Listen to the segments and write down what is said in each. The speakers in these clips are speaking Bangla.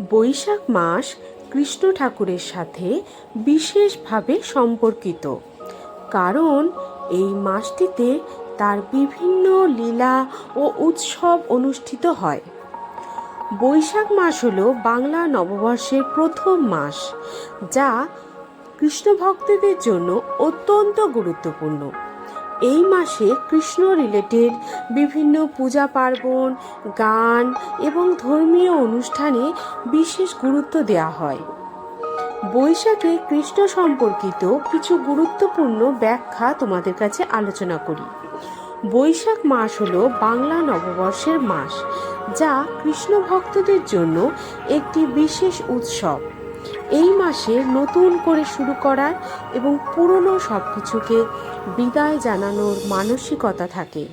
বৈশাখ মাস কৃষ্ণ ঠাকুরের সাথে বিশেষভাবে সম্পর্কিত। কারণ এই মাসটিতে তার বিভিন্ন লীলা ও উৎসব অনুষ্ঠিত হয়। বৈশাখ মাস হল বাংলা নববর্ষের প্রথম মাস, যা কৃষ্ণ ভক্তদের জন্য অত্যন্ত গুরুত্বপূর্ণ। এই মাসে কৃষ্ণ রিলেটেড বিভিন্ন পূজা পার্বণ, গান এবং ধর্মীয় অনুষ্ঠানে বিশেষ গুরুত্ব দেওয়া হয়। বৈশাখে কৃষ্ণ সম্পর্কিত কিছু গুরুত্বপূর্ণ ব্যাখ্যা তোমাদের কাছে আলোচনা করি। বৈশাখ মাস হলো বাংলা নববর্ষের মাস, যা কৃষ্ণ ভক্তদের জন্য একটি বিশেষ উৎসব। এই মাসে নতুন করে শুরু করার এবং পুরনো সব কিছুকে বিদায় জানানোর মানসিকতা থাকে।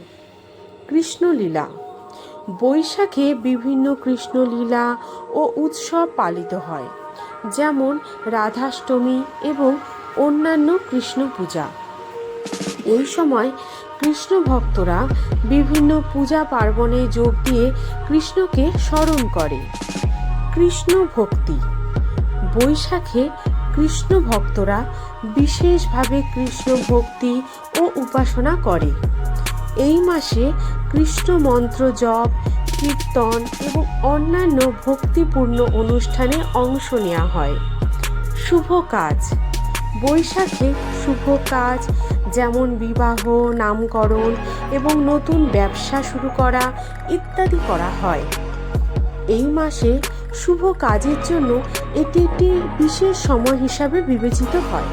কৃষ্ণলীলা। বৈশাখে বিভিন্ন কৃষ্ণলীলা ও উৎসব পালিত হয়, যেমন রাধাষ্টমী এবং অন্যান্য কৃষ্ণ পূজা এই সময় কৃষ্ণ ভক্তরা বিভিন্ন পূজা পার্বণে যোগ দিয়ে কৃষ্ণকে স্মরণ করে। কৃষ্ণ ভক্তি বৈশাখে কৃষ্ণ ভক্তরা বিশেষভাবে কৃষ্ণ ভক্তি ও উপাসনা করে। এই মাসে কৃষ্ণ মন্ত্র জপ, কীর্তন এবং অন্যান্য ভক্তিপূর্ণ অনুষ্ঠানে অংশ নেওয়া হয়। শুভ কাজ। বৈশাখে শুভ কাজ যেমন বিবাহ, নামকরণ এবং নতুন ব্যবসা শুরু করা ইত্যাদি করা হয়। এই মাসে শুভ কাজের জন্য এটি একটি বিশেষ সময় হিসাবে বিবেচিত হয়।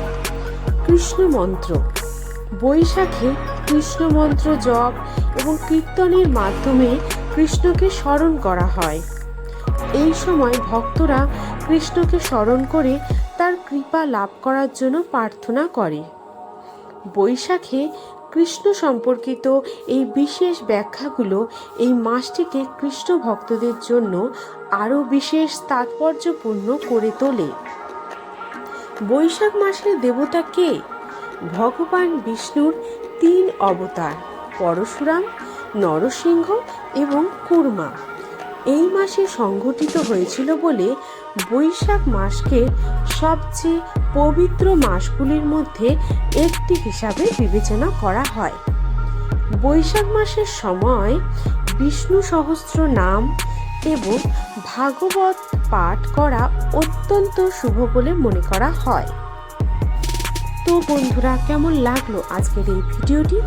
কৃষ্ণ মন্ত্র। বৈশাখে কৃষ্ণ মন্ত্র জপ এবং কীর্তনের মাধ্যমে কৃষ্ণকে স্মরণ করা হয়। এই সময় ভক্তরা কৃষ্ণকে স্মরণ করে তার কৃপা লাভ করার জন্য প্রার্থনা করে। বৈশাখে কৃষ্ণ সম্পর্কিত এই বিশেষ ব্যাখ্যাগুলো এই মাসটিকে কৃষ্ণ ভক্তদের জন্য আরও বিশেষ তাৎপর্যপূর্ণ করে তোলে। বৈশাখ মাসের দেবতা কে? ভগবান বিষ্ণুর তিন অবতার, পরশুরাম, নরসিংহ এবং কুর্মা। এই মাসে সংঘটিত হয়েছিল বলে বৈশাখ মাসকে সবচেয়ে পবিত্র মাসগুলির মধ্যে একটি হিসাবে বিবেচনা করা হয়। বৈশাখ মাসের সময় বিষ্ণু সহস্র নাম এবং ভাগবত পাঠ করা অত্যন্ত শুভ বলে মনে করা হয়। তো বন্ধুরা, কেমন লাগল আজকের এই ভিডিওটি?